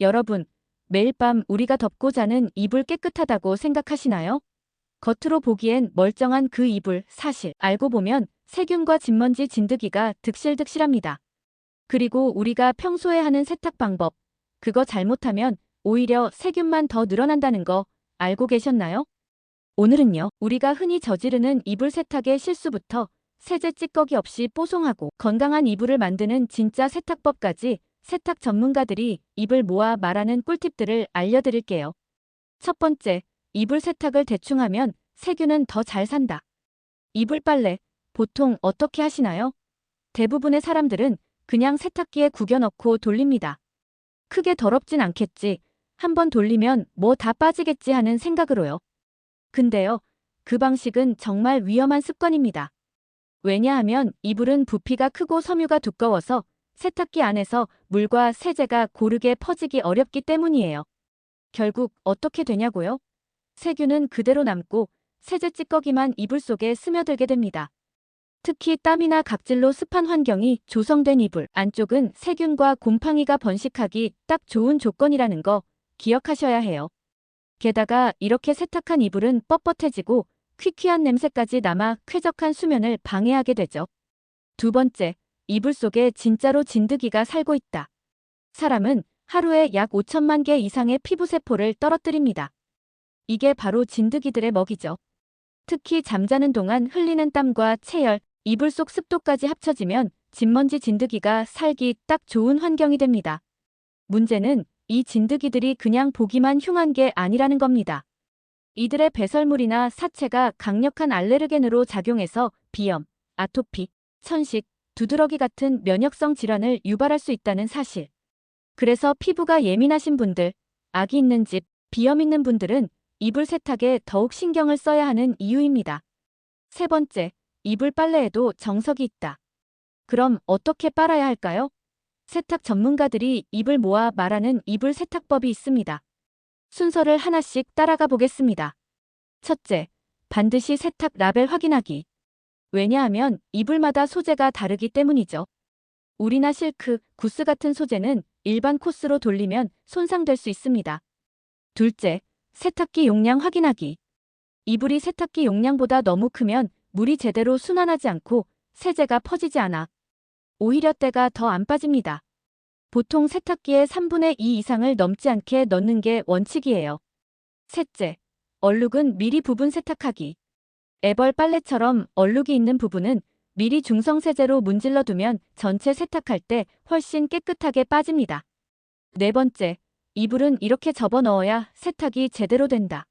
여러분, 매일 밤 우리가 덮고 자는 이불 깨끗하다고 생각하시나요? 겉으로 보기엔 멀쩡한 그 이불 사실 알고 보면 세균과 진먼지 진드기가 득실득실합니다. 그리고 우리가 평소에 하는 세탁 방법, 그거 잘못하면 오히려 세균만 더 늘어난다는 거 알고 계셨나요? 오늘은요, 우리가 흔히 저지르는 이불 세탁의 실수부터 세제 찌꺼기 없이 뽀송하고 건강한 이불을 만드는 진짜 세탁법까지 세탁 전문가들이 입을 모아 말하는 꿀팁들을 알려드릴게요. 첫 번째, 이불 세탁을 대충 하면 세균은 더 잘 산다. 이불 빨래, 보통 어떻게 하시나요? 대부분의 사람들은 그냥 세탁기에 구겨 넣고 돌립니다. 크게 더럽진 않겠지. 한번 돌리면 뭐 다 빠지겠지 하는 생각으로요. 근데요, 그 방식은 정말 위험한 습관입니다. 왜냐하면 이불은 부피가 크고 섬유가 두꺼워서 세탁기 안에서 물과 세제가 고르게 퍼지기 어렵기 때문이에요. 결국 어떻게 되냐고요? 세균은 그대로 남고 세제 찌꺼기만 이불 속에 스며들게 됩니다. 특히 땀이나 각질로 습한 환경이 조성된 이불 안쪽은 세균과 곰팡이가 번식하기 딱 좋은 조건이라는 거 기억하셔야 해요. 게다가 이렇게 세탁한 이불은 뻣뻣해지고 퀴퀴한 냄새까지 남아 쾌적한 수면을 방해하게 되죠. 두 번째, 이불 속에 진짜로 진드기가 살고 있다. 사람은 하루에 약 5천만 개 이상의 피부세포를 떨어뜨립니다. 이게 바로 진드기들의 먹이죠. 특히 잠자는 동안 흘리는 땀과 체열, 이불 속 습도까지 합쳐지면 진먼지 진드기가 살기 딱 좋은 환경이 됩니다. 문제는 이 진드기들이 그냥 보기만 흉한 게 아니라는 겁니다. 이들의 배설물이나 사체가 강력한 알레르겐으로 작용해서 비염, 아토피, 천식, 두드러기 같은 면역성 질환을 유발할 수 있다는 사실. 그래서 피부가 예민하신 분들, 악이 있는 집, 비염 있는 분들은 이불 세탁에 더욱 신경을 써야 하는 이유입니다. 세 번째, 이불 빨래에도 정석이 있다. 그럼 어떻게 빨아야 할까요? 세탁 전문가들이 입을 모아 말하는 이불 세탁법이 있습니다. 순서를 하나씩 따라가 보겠습니다. 첫째, 반드시 세탁 라벨 확인하기. 왜냐하면 이불마다 소재가 다르기 때문이죠. 울이나 실크, 구스 같은 소재는 일반 코스로 돌리면 손상될 수 있습니다. 둘째, 세탁기 용량 확인하기. 이불이 세탁기 용량보다 너무 크면 물이 제대로 순환하지 않고 세제가 퍼지지 않아 오히려 때가 더 안 빠집니다. 보통 세탁기에 3분의 2 이상을 넘지 않게 넣는 게 원칙이에요. 셋째, 얼룩은 미리 부분 세탁하기. 애벌 빨래처럼 얼룩이 있는 부분은 미리 중성세제로 문질러 두면 전체 세탁할 때 훨씬 깨끗하게 빠집니다. 네 번째, 이불은 이렇게 접어 넣어야 세탁이 제대로 된다.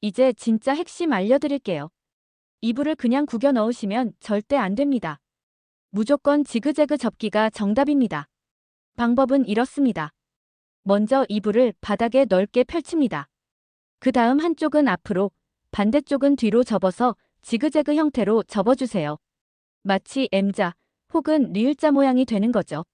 이제 진짜 핵심 알려드릴게요. 이불을 그냥 구겨 넣으시면 절대 안 됩니다. 무조건 지그재그 접기가 정답입니다. 방법은 이렇습니다. 먼저 이불을 바닥에 넓게 펼칩니다. 그 다음 한쪽은 앞으로, 반대쪽은 뒤로 접어서 지그재그 형태로 접어주세요. 마치 M자 혹은 리을자 모양이 되는 거죠.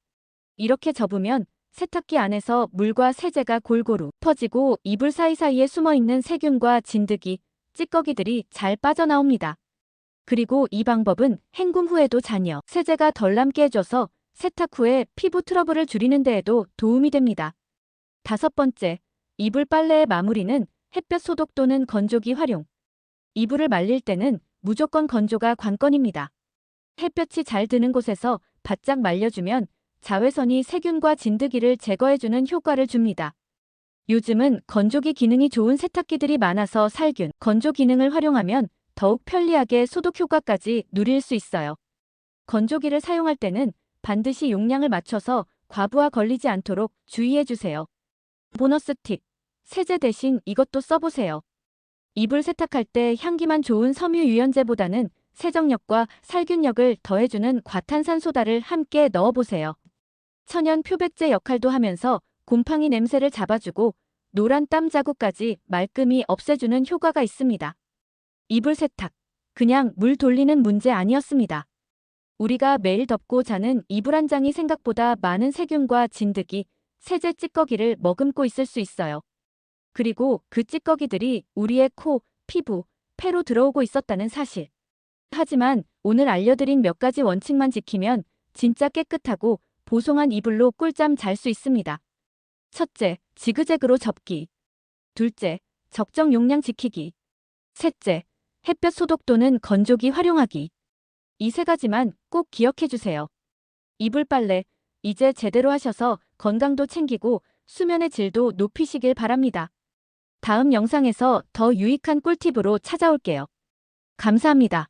이렇게 접으면 세탁기 안에서 물과 세제가 골고루 퍼지고 이불 사이사이에 숨어있는 세균과 진드기, 찌꺼기들이 잘 빠져나옵니다. 그리고 이 방법은 헹굼 후에도 잔여, 세제가 덜 남게 해줘서 세탁 후에 피부 트러블을 줄이는 데에도 도움이 됩니다. 다섯 번째, 이불 빨래의 마무리는 햇볕 소독 또는 건조기 활용. 이불을 말릴 때는 무조건 건조가 관건입니다. 햇볕이 잘 드는 곳에서 바짝 말려주면 자외선이 세균과 진드기를 제거해주는 효과를 줍니다. 요즘은 건조기 기능이 좋은 세탁기들이 많아서 살균, 건조 기능을 활용하면 더욱 편리하게 소독 효과까지 누릴 수 있어요. 건조기를 사용할 때는 반드시 용량을 맞춰서 과부하 걸리지 않도록 주의해주세요. 보너스 팁. 세제 대신 이것도 써보세요. 이불 세탁할 때 향기만 좋은 섬유 유연제보다는 세정력과 살균력을 더해주는 과탄산소다를 함께 넣어보세요. 천연 표백제 역할도 하면서 곰팡이 냄새를 잡아주고 노란 땀 자국까지 말끔히 없애주는 효과가 있습니다. 이불 세탁. 그냥 물 돌리는 문제 아니었습니다. 우리가 매일 덮고 자는 이불 한 장이 생각보다 많은 세균과 진드기, 세제 찌꺼기를 머금고 있을 수 있어요. 그리고 그 찌꺼기들이 우리의 코, 피부, 폐로 들어오고 있었다는 사실. 하지만 오늘 알려드린 몇 가지 원칙만 지키면 진짜 깨끗하고 보송한 이불로 꿀잠 잘 수 있습니다. 첫째, 지그재그로 접기. 둘째, 적정 용량 지키기. 셋째, 햇볕 소독 또는 건조기 활용하기. 이 세 가지만 꼭 기억해 주세요. 이불 빨래, 이제 제대로 하셔서 건강도 챙기고 수면의 질도 높이시길 바랍니다. 다음 영상에서 더 유익한 꿀팁으로 찾아올게요. 감사합니다.